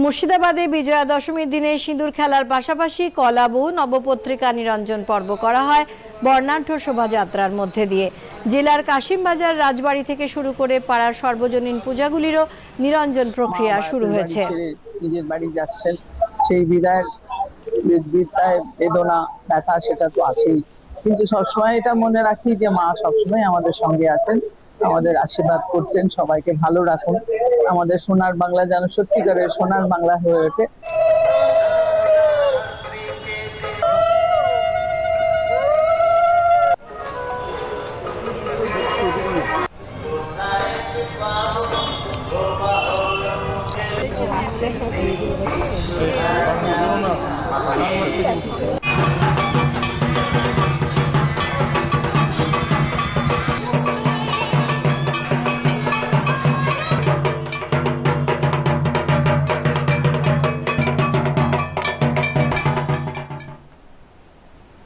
মুর্শিদাবাদে বিজয়া দশমীর দিনে সিঁদুর খেলার পাশাপাশি কলাবু নবপত্রিকা নিরঞ্জন পর্ব করা হয় বর্ণাঢ্য শোভাযাত্রার মধ্যে দিয়ে। জেলার কাশিমবাজার রাজবাড়ি থেকে শুরু করে পাড়ার সর্বজনীন পূজাগুলিরও নিরঞ্জন প্রক্রিয়া শুরু হয়েছে। নিজের বাড়ি যাচ্ছেন সেই বিদায়ের বিদায় বেদনা ব্যথা সেটা তো আছেই। কিন্তু সবসময় এটা মনে রাখি যে মা সবসময় আমাদের সঙ্গে আছেন আমাদের আশীর্বাদ করছেন সবাইকে ভালো রাখুন। আমাদের সোনার বাংলা যেন সত্যিকারের সোনার বাংলা হয়ে ওঠে।